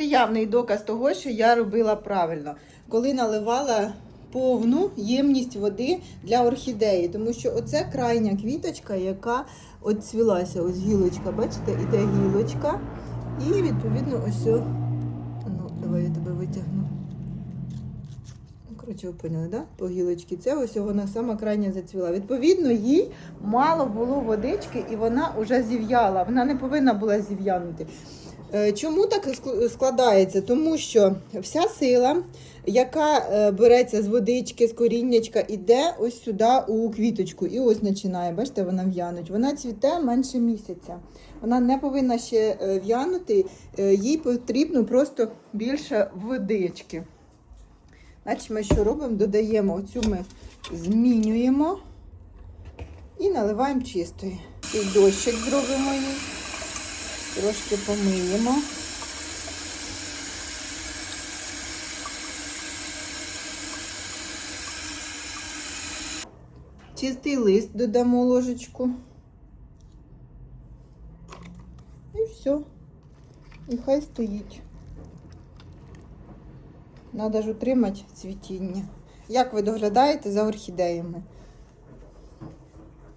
Явний доказ того, що я робила правильно, коли наливала повну ємність води для орхідеї. Тому що оце крайня квіточка, яка от. Ось гілочка, бачите, іде гілочка. І відповідно ось. Ну, давай я тебе витягну. Ну, Коротше, ви поняли, да? По гілочці. Це ось вона сама крайня зацвіла. Відповідно, їй мало було водички, і вона вже зів'яла. Вона не повинна була зів'янути. Е, Чому так складається? Тому що вся сила, яка е, береться з водички, з коріннячка, іде ось сюди у квіточку. І ось починає, бачите, вона в'януть. Вона цвіте менше місяця. Вона не повинна ще е, в'янути, їй потрібно просто більше водички. Значить, ми що робимо? Додаємо оцю ми змінюємо і наливаємо чистої. І дощик зробимо їй. Трошки помиємо. Чистий лист додамо ложечку. І все. І хай стоїть. Надо ж утримати цвітіння. Як ви доглядаєте за орхідеями?